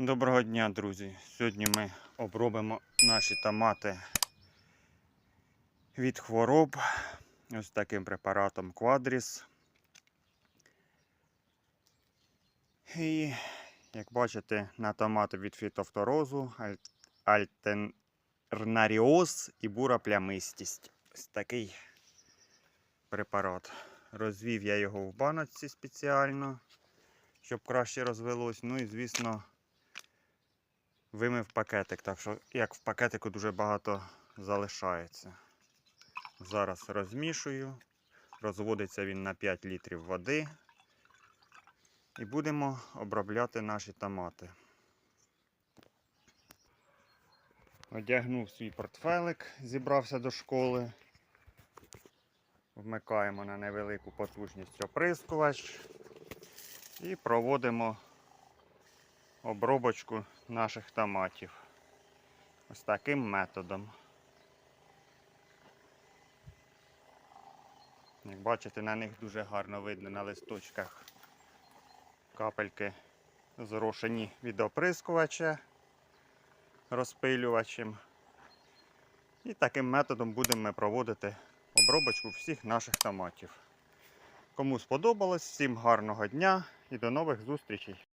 Доброго дня, друзі! Сьогодні ми обробимо наші томати від хвороб ось таким препаратом Quadris. І, як бачите, на томати від фітофторозу, аль- альтернаріоз і бура плямистість. Ось такий препарат. Розвів я його в баночці спеціально, щоб краще розвелось. Ну і, звісно, вимив пакетик, так що як в пакетику дуже багато залишається. Зараз розмішую. Розводиться він на 5 літрів води. І будемо обробляти наші томати. Одягнув свій портфелик, зібрався до школи. Вмикаємо на невелику потужність оприскувач і проводимо обробочку наших томатів. Ось таким методом. Як бачите, на них дуже гарно видно на листочках капельки зрошені від оприскувача розпилювачем. І таким методом будемо ми проводити обробочку всіх наших томатів. Кому сподобалось, всім гарного дня і до нових зустрічей!